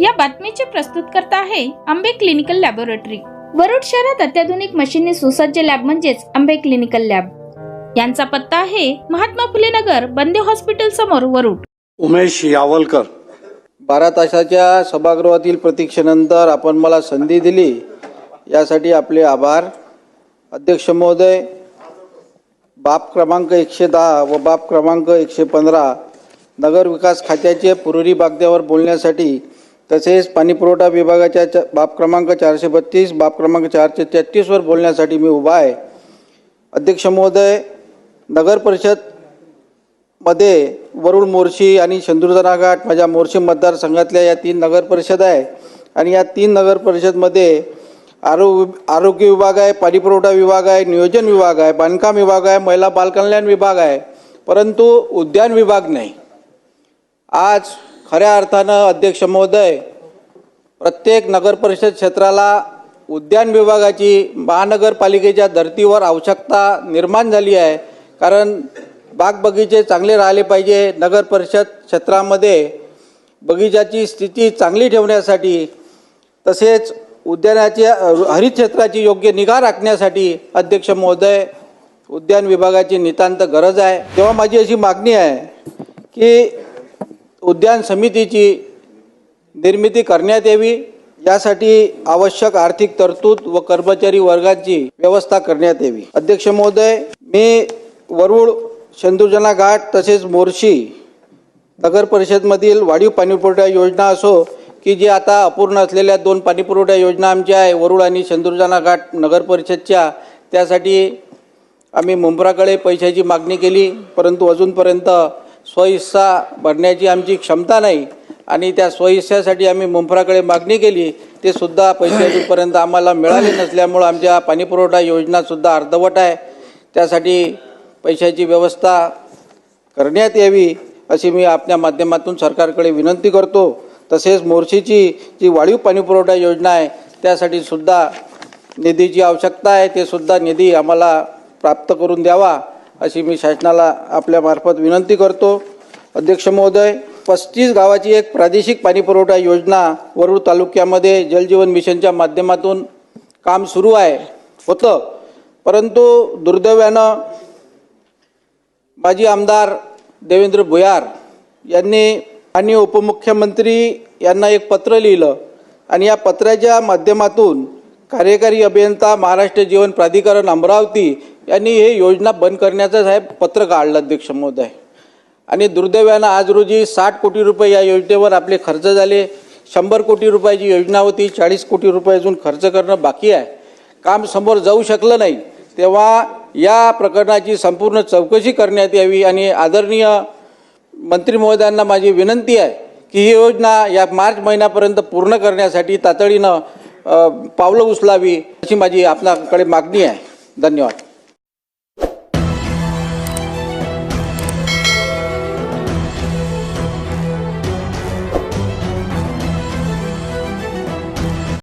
या बातमीचे प्रस्तुत करता आहे आंबे क्लिनिकल लॅबोरेटरी. वरुड शहरात अत्याधुनिक मशीनने सुसज्ज लॅब म्हणजेच आंबे क्लिनिकल लॅब. यांचा पत्ता आहे महात्मा फुले नगर बंदे हॉस्पिटल समोर वरुड. उमेश यावलकर. बारा तासाच्या सभागृहातील प्रतीक्षेनंतर आपण मला संधी दिली. यासाठी आपले आभार. अध्यक्ष महोदय बाप क्रमांक एकशे दहा व बाप क्रमांक एकशे पंधरा नगर विकास खात्याचे पुरुरी बागद्यावर बोलण्यासाठी तसेच पाणीपुरवठा विभागाच्या च बाप क्रमांक चारशे बत्तीस बाप क्रमांक चारशे तेहतीसवर बोलण्यासाठी मी उभा आहे. अध्यक्ष महोदय नगर परिषदमध्ये मोर्शी आणि शंदुर्जना घाट माझ्या मोर्शी मतदारसंघातल्या या तीन नगर परिषद आहे. आणि या तीन नगर परिषदमध्ये आरोग्य आरोग्य विभाग आहे पाणीपुरवठा विभाग आहे नियोजन विभाग आहे बांधकाम विभाग आहे महिला बालकल्याण विभाग आहे. परंतु उद्यान विभाग नाही. आज खऱ्या अर्थानं अध्यक्ष महोदय प्रत्येक नगरपरिषद क्षेत्राला उद्यान विभागाची महानगरपालिकेच्या धर्तीवर आवश्यकता निर्माण झाली आहे. कारण बाग बगीचे चांगले राहिले पाहिजे नगर परिषद क्षेत्रामध्ये. बगीचाची स्थिती चांगली ठेवण्यासाठी तसेच उद्यानाच्या हरित क्षेत्राची योग्य निगा राखण्यासाठी अध्यक्ष महोदय उद्यान विभागाची नितांत गरज आहे. तेव्हा माझी अशी मागणी आहे की उद्यान समितीची निर्मिती करण्यात यावी यासाठी आवश्यक आर्थिक तरतूद व कर्मचारी वर्गाची व्यवस्था करण्यात यावी. अध्यक्ष महोदय मी वरुड शंदुजना घाट तसेच मोर्शी नगर परिषदमधील वाढीव पाणीपुरवठा योजना असो की जी आता अपूर्ण असलेल्या दोन पाणीपुरवठा योजना आमच्या आहे वरुड आणि शंदुर्जना घाट नगर परिषदच्या. त्यासाठी आम्ही मुंब्राकडे पैशाची मागणी केली परंतु अजूनपर्यंत स्वहिस्सा भरण्याची आमची क्षमता नाही आणि त्या स्वहिस्स्यासाठी आम्ही मुंफराकडे मागणी केली ते सुद्धा पैसे अजूनपर्यंत आम्हाला मिळाले नसल्यामुळं आमच्या पाणीपुरवठा योजनासुद्धा अर्धवट आहे. त्यासाठी पैशाची व्यवस्था करण्यात यावी अशी मी आपल्या माध्यमातून सरकारकडे विनंती करतो. तसेच मोर्शीची जी वाढीव पाणीपुरवठा योजना आहे त्यासाठी सुद्धा निधीची आवश्यकता आहे ते सुद्धा निधी आम्हाला प्राप्त करून द्यावा. अशी मी शासनाला आपल्यामार्फत विनंती करतो. अध्यक्ष महोदय पस्तीस गावाची एक प्रादेशिक पाणीपुरवठा योजना वरुड तालुक्यामध्ये जलजीवन मिशनच्या माध्यमातून काम सुरू आहे. होतं. परंतु दुर्दैवानं माजी आमदार देवेंद्र भुयार यांनी आणि उपमुख्यमंत्री यांना एक पत्र लिहिलं आणि या पत्राच्या माध्यमातून कार्यकारी अभियंता महाराष्ट्र जीवन प्राधिकरण अमरावती यांनी हे योजना बंद करण्याचं साहेब पत्र काढलं अध्यक्ष महोदय. आणि दुर्दैवानं आज रोजी साठ कोटी रुपये या योजनेवर आपले खर्च झाले. शंभर कोटी रुपयाची योजना होती चाळीस कोटी रुपये अजून खर्च करणं बाकी आहे. काम समोर जाऊ शकलं नाही. तेव्हा या प्रकरणाची संपूर्ण चौकशी करण्यात यावी आणि आदरणीय मंत्री महोदयांना माझी विनंती आहे की ही योजना या मार्च महिन्यापर्यंत पूर्ण करण्यासाठी तातडीनं पावलं उचलावी अशी माझी आपणाकडे मागणी आहे. धन्यवाद.